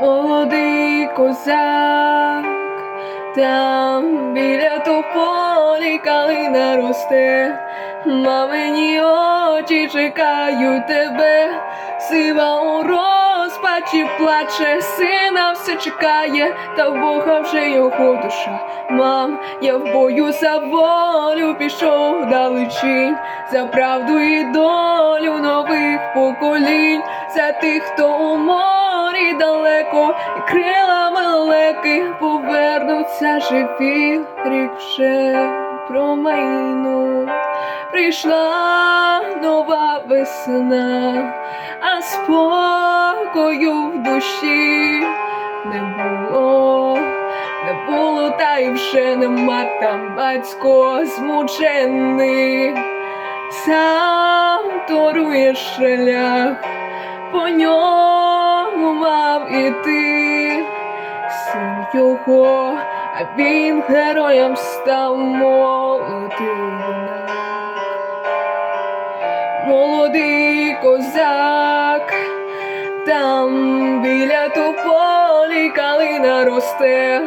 молодий козак, там біля тополі калина росте, мамині очі чекають тебе, сива у розпачі плаче, сина все чекає, та Бога вже його душа. Мам, я в бою за волю пішов далечінь, за правду і долю нових поколінь, за тих, хто у морі далеко, крилами леки повернуться живі, рік вже промайнув. Прийшла нова весна, а спокою в душі не було, не було, та й вже нема там батько змучений, сам торує шлях, по ньому мав іти його, а він героєм став молодий. Молодий козак, там біля тополі калина росте,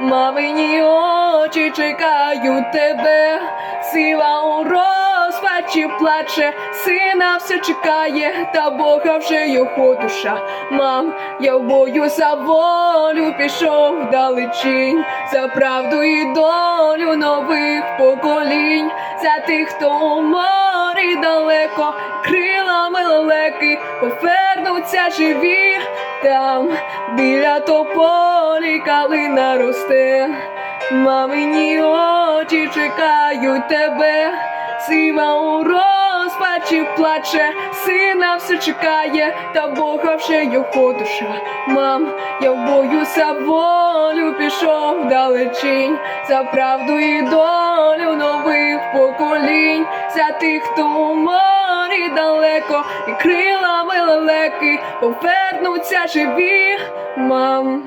мамині очі чекають тебе, сила у розпачі плаче, сина все чекає, та Бога вже його душа. Мам, я в бою за волю пішов вдалечінь, за правду і долю нових поколінь, за тих, хто у морі далеко, крилами лелеки повернуться живі, там біля тополі калина росте, мамині очі чекають тебе, сива у розпачі плаче, сина все чекає, та Бога вже його душа. Мам, я в бою за волю пішов вдалечінь, за правду і долю нових поколінь, за тих, хто у морі далеко, і крилами лелеки повернуться живі, мам.